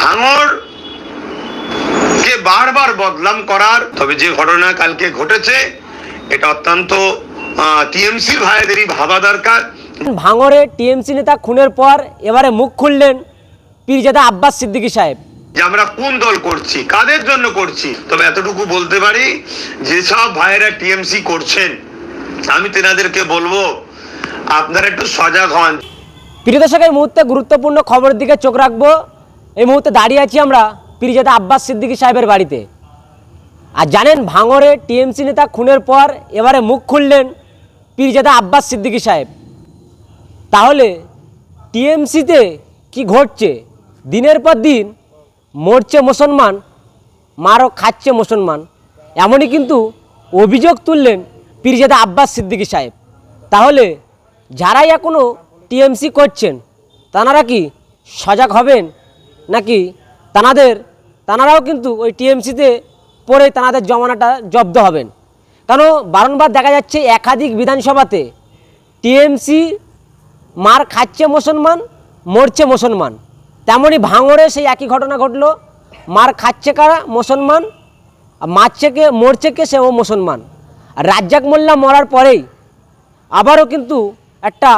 ভাঙর কে বারবার বদনাম করার তবে যে ঘটনা কালকে ঘটেছে এটা অত্যন্ত টিএমসি ভাইদেরই ভাবা দরকার। ভাঙড়ে টিএমসি নেতা খুনের পর এবারে মুখ খুললেন পীরজাদা আব্বাস সিদ্দিকী সাহেব। যে আমরা কোন দল করছি কাদের জন্য করছি তবে এতটুকু বলতে পারি যেসব ভাইয়েরা টিএমসি করছেন আমি তেনাদেরকে বলব আপনারা একটু সজাগ হন। প্রিয় দর্শক এই মুহূর্তে গুরুত্বপূর্ণ খবরের দিকে চোখ রাখব। এই মুহূর্তে দাঁড়িয়ে আছি আমরা পীরজাদা আব্বাস সিদ্দিকী সাহেবের বাড়িতে। আর জানেন, ভাঙড়ে টিএমসি নেতা খুনের পর এবারে মুখ খুললেন পীরজাদা আব্বাস সিদ্দিকী সাহেব। তাহলে টিএমসিতে কি ঘটছে? দিনের পর দিন মরছে মুসলমান, মারও খাচ্ছে মুসলমান। এমনই কিন্তু অভিযোগ তুললেন পীরজাদা আব্বাস সিদ্দিকী সাহেব। তাহলে যারাই এখনও টিএমসি করছেন তানারা কি সজাগ হবেন? নাকি তানাদের, তানারাও কিন্তু ওই টিএমসিতে পরে তানাদের জমানাটা জব্দ হবেন। কারণ বারংবার দেখা যাচ্ছে একাধিক বিধানসভাতে টিএমসি মার খাচ্ছে মুসলমান, মরছে মুসলমান। তেমনই ভাঙড়ে সেই একই ঘটনা ঘটলো, মার খাচ্ছে কারা? মুসলমান, মারছে কে, মরছে কে? সেও মুসলমান। রাজ্জাক মোল্লা মরার পরেই আবারও কিন্তু একটা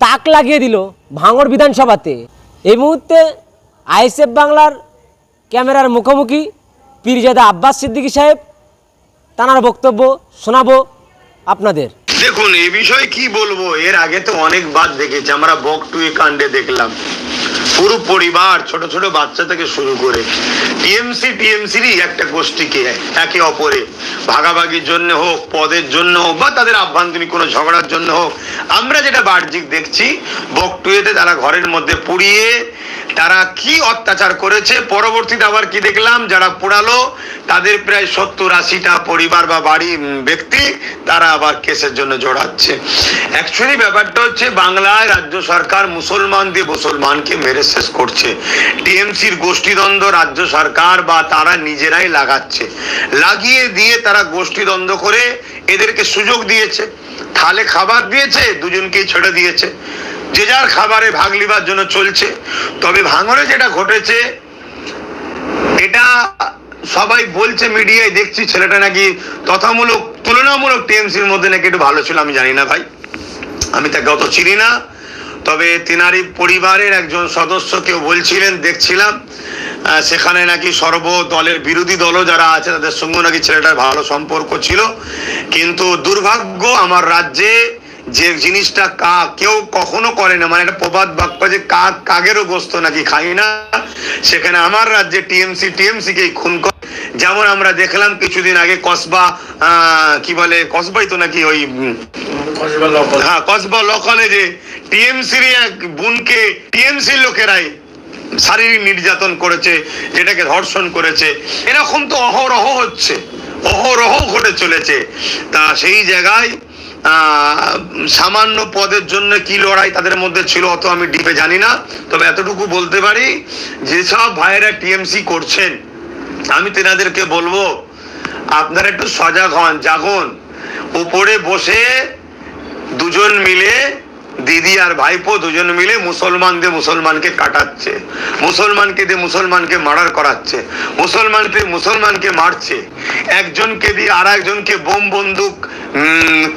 তাক লাগিয়ে দিল ভাঙড় বিধানসভাতে। এই মুহূর্তে আইএসএফ বাংলার ক্যামেরার মুখোমুখি পীরজাদা আব্বাস সিদ্দিকী সাহেব। তানার বক্তব্য শোনাবো আপনাদের। দেখুন এ বিষয়ে কি বলব? এর আগে তো অনেকবার দেখেছি। আমরা বকটুই কাণ্ডে দেখলাম। পুরো পরিবার ছোট ছোট বাচ্চা থেকে শুরু করে টিএমসি, টিএমসিরই একটা গোষ্ঠীকে একে অপরে, ভাগাভাগির জন্য হোক, পদের জন্য হোক, বা তাদের আভ্যন্তরীণ কোনো ঝগড়ার জন্য হোক, আমরা যেটা বাহ্যিক দেখছি বকটুয়েতে তারা ঘরের মধ্যে পুড়িয়ে তারা কি অত্যাচার করেছে? পরবর্তীতে আবার কি দেখলাম? যারা পোড়ালো, তাদের প্রায় সত্তর আশিটা পরিবার বা বাড়ি ব্যক্তি তারা আবার কেসের জন্য জড়াচ্ছে। অ্যাকচুয়ালি ব্যাপারটা হচ্ছে, বাংলায় রাজ্য সরকার মুসলমান দিয়ে মুসলমানকে মেরে শেষ করছে। টিএমসির গোষ্ঠীদ্বন্দ্ব রাজ্য সরকার বা তারা নিজেরাই লাগাচ্ছে। লাগিয়ে দিয়ে তারা গোষ্ঠীদ্বন্দ্ব করে এদেরকে সুযোগ দিয়েছে। থালে খাবার দিয়েছে, দুজনকেই ছেড়ে দিয়েছে। যে যার খাবারে ভাগ লিবার জন্য চলছে। তবে ভাঙরে যেটা ঘটেছে, এটা সবাই বলছে মিডিয়ায়, দেখছি ছেলেটা নাকি তথামূলক, তুলনামূলক টিএমসির মধ্যে নাকি একটু ভালো ছিল, আমি জানি না ভাই। আমি তাকে অত চিনি না। তবে তিনারি পরিবারের একজন সদস্য কেউ বলছিলেন, দেখছিলাম সেখানে নাকি সর্ব দলের বিরোধী দলও যারা আছে, তাদের সঙ্গে নাকি ছেলেটার ভালো সম্পর্ক ছিল। কিন্তু দুর্ভাগ্য আমার রাজ্যে যে জিনিসটা কা কেউ কখনো করে না। মানে একটা প্রবাদ বাক্য যে কাক কাগেরও গোস্ত নাকি খাই না? সেখানে আমার রাজ্যে টিএমসি টিএমসি কেই খুন করে। যেমন আমরা দেখলাম কিছুদিন আগে কসবা কি বলে কসবাই তো নাকি ওই হ্যাঁ কসবা ল কলেজে টিএমসির এক বোনকে টিএমসির লোকেরাই শারীরিক নির্যাতন করেছে যেটাকে ধর্ষণ করেছে। এরকম তো অহরহ হচ্ছে অহরহ ঘটে চলেছে। তা সেই জায়গায় সামান্য পদের জন্য কি লড়াই তাদের মধ্যে ছিল অত আমি ডিপে জানি না। তবে এতটুকু বলতে পারি যেসব ভাইয়েরা টিএমসি করছেন, আমি তেনাদেরকে বলব, আপনারা একটু সজাগ হন, জাগুন। উপরে বসে দুজন মিলে দিদি আর ভাইপো দুজন মিলে মুসলমান দিয়ে মুসলমানকে কাটাচ্ছে, মুসলমানকে দিয়ে মুসলমানকে মার্ডার করাচ্ছে, মুসলমানকে মুসলমানকে মারছে। একজনকে দিয়ে আর একজনকে বোম বন্দুক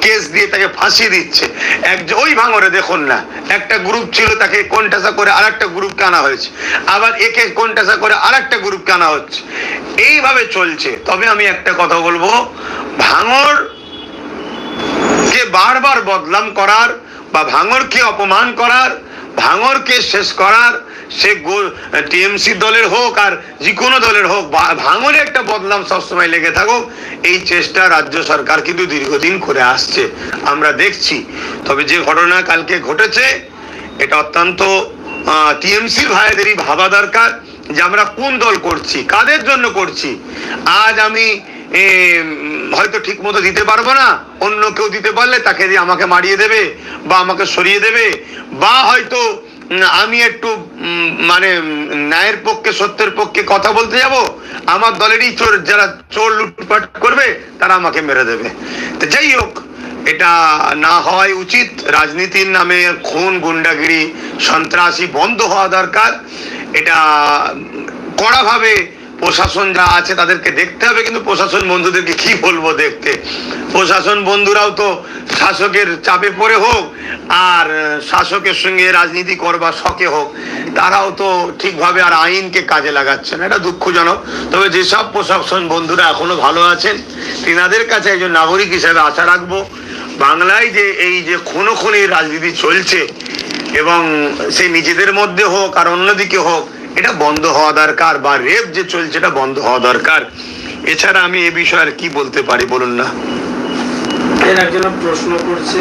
কেস দিয়ে তাকে ফাঁসি দিচ্ছে। একজন ওই ভাঙরে দেখুন না, একটা গ্রুপ ছিল তাকে কোনটাসা করে আর একটা গ্রুপকে আনা হয়েছে। আবার একে কোনটাসা করে আর একটা গ্রুপকে আনা হচ্ছে। এইভাবে চলছে। তবে আমি একটা কথা বলব ভাঙর কে বারবার বদনাম করার বা ভাঙরকে অপমান করার, ভাঙরকে শেষ করার, সে টিএমসি দলের হোক আর যে কোনো দলের হোক ভাঙরে একটা বদনাম সবসময় লেগে থাকুক, এই চেষ্টা রাজ্য সরকার কিন্তু দীর্ঘদিন করে আসছে। আমরা দেখছি। তবে যে ঘটনা কালকে ঘটেছে, এটা অত্যন্ত টিএমসির ভাইদেরই ভাবা দরকার যে আমরা কোন দল করছি, কাদের জন্য করছি। আজ আমি হয়তো ঠিক মতো দিতে পারব না। অন্য কেউ দিতে পারলে তাকে দিয়ে আমাকে মারিয়ে দেবে বা আমাকে সরিয়ে দেবে। বা হয়তো আমি একটু মানে ন্যায়ের পক্ষে, সত্যের পক্ষে কথা বলতে যাব। আমার দলেরই চোর, যারা চোর লুটপাট করবে, তারা আমাকে মেরে দেবে। তো যাই হোক, এটা না হওয়াই উচিত। রাজনীতির নামে খুন, গুন্ডাগিরি, সন্ত্রাসী বন্ধ হওয়া দরকার। এটা কড়াভাবে প্রশাসন যা আছে তাদেরকে দেখতে হবে, কিন্তু প্রশাসন বন্ধুদেরকে কি বলব দেখতে? প্রশাসন বন্ধুরাও তো শাসকের চাপে পড়ে হোক আর শাসকের সঙ্গে রাজনীতি করবার শখে হোক, তারাও তো ঠিকভাবে আর আইনকে কাজে লাগাচ্ছে না। এটা দুঃখজনক। তবে যেসব প্রশাসন বন্ধুরা এখনও ভালো আছেন, তিনাদের কাছে একজন নাগরিক হিসেবে আশা রাখব, বাংলায় যে এই যে খুনো খুনির রাজনীতি চলছে এবং সে নিজেদের মধ্যে হোক আর অন্যদিকে হোক এটা বন্ধ হওয়া দরকার বা রেপ যে চলছে এটা বন্ধ হওয়া দরকার। এছাড়া আমি এ বিষয়ে আর কি বলতে পারি বলুন না? এর একজন প্রশ্ন করছে